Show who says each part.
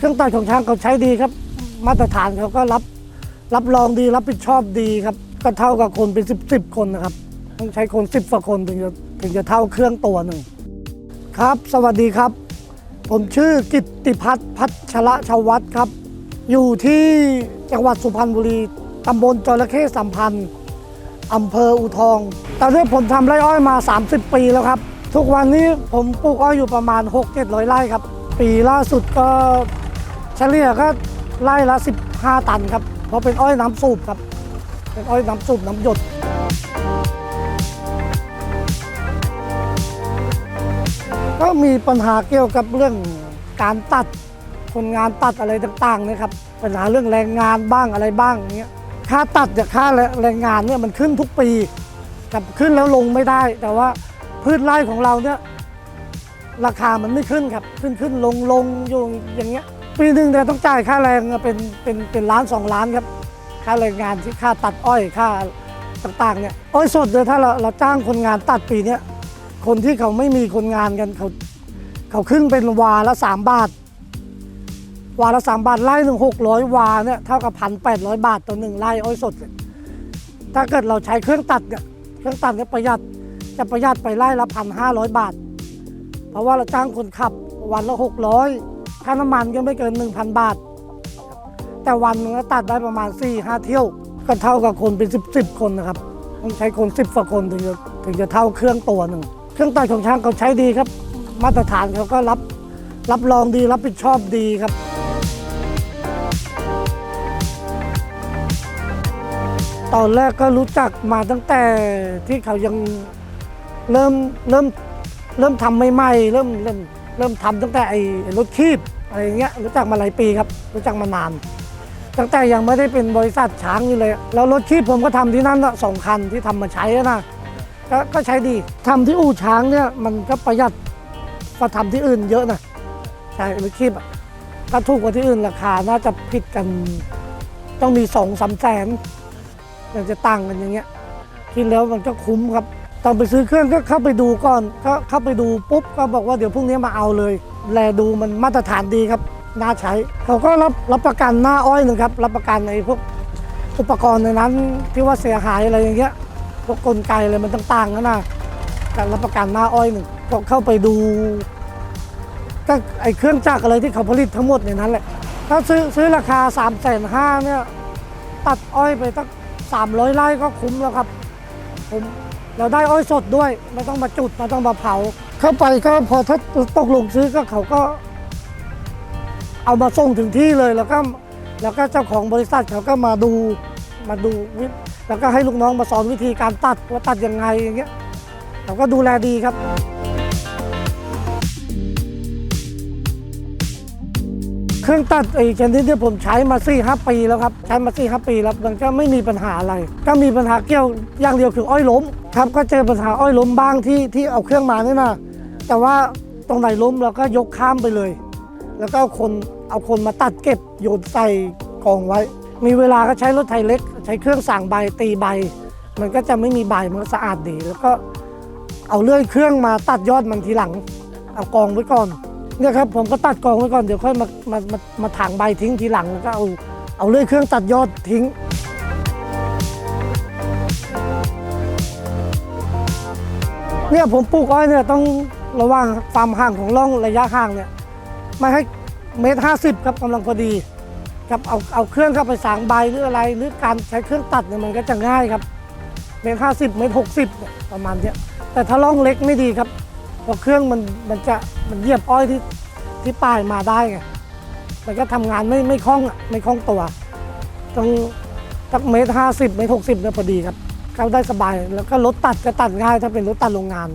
Speaker 1: เครื่องตัดของช้างเขาใช้ดีครับ มาตรฐานเขาก็รับรับรองดีรับผิดชอบดีครับ ก็เท่ากับคนเป็นสิบสิบคนนะครับ ต้องใช้คนสิบกว่าคนถึงจะถึงจะเท่าเครื่องตัวหนึ่งครับ สวัสดีครับ ผมชื่อกิตติพัฒน์พัชระชวัฒน์ครับ อยู่ที่จังหวัดสุพรรณบุรีตำบลจระเข้สัมพันธ์อำเภออูทอง ตอนนี้ผมทำไร่อ้อยมา 30 ปีแล้วครับ ทุกวันนี้ผมปลูกอ้อยอยู่ประมาณ 6-700 ไร่ครับ ปีล่าสุดก็ เฉลี่ยก็ไร่ละ 15 ตันครับ เพราะเป็นอ้อยน้ำสูบครับ เป็นอ้อยน้ำสูบน้ำหยด ก็มีปัญหาเกี่ยวกับเรื่องการตัดคนงานตัดอะไรต่างๆนะครับ ปัญหาเรื่องแรงงานบ้างอะไรบ้างอย่างเงี้ย ค่าตัดกับค่าแรงงานเนี่ยมันขึ้นทุกปีกับขึ้นแล้วลงไม่ได้ แต่ว่าพืชไร่ของเราเนี่ยราคามันไม่ขึ้นครับ ขึ้นขึ้นลงลงอยู่อย่างเงี้ย ปีหนึ่งเนี่ยต้องจ่ายค่าแรงเป็นเป็นเป็นล้านสองล้านครับ ค่าแรงงานที่ค่าตัดอ้อยค่าต่างๆเนี่ยอ้อยสดเลยถ้าเราเราจ้างคนงานตัดปีเนี้ยคนที่เขาไม่มีคนงานกันเขาเขาขึ้นเป็นวาละสามบาท วาละสามบาทไร่หนึ่งหกร้อยวาเนี่ยเท่ากับพันแปดร้อยบาทต่อหนึ่งไร่อ้อยสดยถ้าเกิดเราใช้เครื่องตัดเนี่ยเครื่องตัดเนี่ยประหยัดจะประหยัดไปไร่ละพันห้าร้อยบาท เพราะว่าเราจ้างคนขับวันละหกร้อย ค่าน้ำมันก็ไม่เกินหนึ่งพันบาท แต่วันหนึงก็ตัดได้ประมาณ4ี่ห้าเที่ยว ก็เท่ากับคนเป็นสิบสิบคนนะครับ ต้องใช้คนสิบกว่าคนถึงจะถึงจะเท่าเครื่องตัวหนึ่ง เครื่องตัดของช้างเขาใช้ดีครับ มาตรฐานเขาก็รับรับรองดีรับผิดชอบดีครับตอนแรกก็รู้จักมาตั้งแต่ที่เขายังเริ่มเริ่มเริ่มทำใหม่ๆเริ่มเริ่ม เริ่มทำตั้งแต่ไอ้รถคีบอะไรเงี้ยรู้จักมาหลายปีครับ รู้จักมานาน ตั้งแต่ยังไม่ได้เป็นบริษัทช้างอยู่เลย แล้วรถคีบผมก็ทำที่นั่นสองคันที่ทำมาใช้นะกก็ใช้ดีทำที่อู่ช้างเนี่ยมันก็ประหยัดกว่าทำที่อื่นเยอะนะใช่รถคีบอะถ้าถูกกว่าที่อื่นราคาน่าจะผิดกันต้องมีสองสามแสนยังจะต่างกันอย่างเงี้ยคิดแล้วมันก็คุ้มครับ ตอนไปซื้อเครื่องก็เข้าไปดูก่อนก็เข้าไปดูปุ๊บก็บอกว่าเดี๋ยวพรุ่งนี้มาเอาเลย แลดูมันมาตรฐานดีครับน่าใช้ เขาก็รับรับประกันหน้าอ้อยหนึ่งครับรับประกันในพวกอุปกรณ์ในนั้นที่ว่าเสียหายอะไรอย่างเงี้ยพวกกลไกอะไรมันต่างๆกันนะการรับประกันหน้าอ้อยหนึ่งก็เข้าไปดูก็ไอเครื่องจักรอะไรที่เขาผลิตทั้งหมดในนั้นแหละถ้าซื้อซื้อราคา3ามแสนห้าเนี่ยตัดอ้อยไปตั้งสามร้อยไร่ก็คุ้มแล้วครับผม เราได้อ้อยสดด้วยไม่ต้องมาจุดไม่ต้องมาเผา เข้าไปก็พอถ้าตกลงซื้อก็เขาก็ เอามาส่งถึงที่เลยแล้วก็แล้วก็เจ้าของบริษัทเขาก็มาดูมาดูวิแล้วก็ให้ลูกน้องมาสอนวิธีการตัดว่าตัดยังไงอย่างเงี้ยเขาก็ดูแลดีครับ เครื่องตัดไอ้ชนิดที่ผมใช้มา4ี่ห้าปีแล้วครับ ใช้มา4ี่ห้าปีแล้วมันก็ไม่มีปัญหาอะไร ก็มีปัญหาเกี่ยวอย่างเดียวคืออ้อยล้มครับก็เจอปัญหาอ้อยล้มบ้างที่ที่เอาเครื่องมาเนี่ยนะแต่ว่าตรงไหนล้มเราก็ยกข้ามไปเลย แล้วก็เอาคนเอาคนมาตัดเก็บโยนใส่กองไว้ มีเวลาก็ใช้รถไถเล็ก ใช้เครื่องสั่งใบตีใบ มันก็จะไม่มีใบมันสะอาดดี แล้วก็เอาเลื่อยเครื่องมาตัดยอดมันทีหลัง เอากองไว้ก่อน เนี่ยครับผมก็ตัดกองไว้ก่อนเดี๋ยวค่อยมามามามาถางใบทิ้งทีหลังแล้วก็เอาเอาเลื่อยเครื่องตัดยอดทิ้ง เนี่ยผมปลูกอ้อยเนี่ยต้องระวังความห่างของร่องระยะห่างเนี่ยไม่ให้เมตรห้าสิบครับกำลังพอดีครับเอาเอาเครื่องเข้าไปสางใบหรืออะไร หรือการใช้เครื่องตัดเนี่ยมันก็จะง่ายครับเมตรห้าสิบเมตรหกสิบประมาณเนี้ยแต่ถ้าร่องเล็กไม่ดีครับ พราะเครื่องมันมันจะมันเหยียบอ้อยที่ที่ปลายมาได้ไงมันก็ทำงานไม่ไม่คล่องอะไม่คล่องตัวต้องสักเมตรห้าสิบเมตรหกสิบเนี่ยพอดีครับเข้าได้สบาย แล้วก็รถตัดก็ตัดง่ายถ้าเป็นรถตัดโรงงาน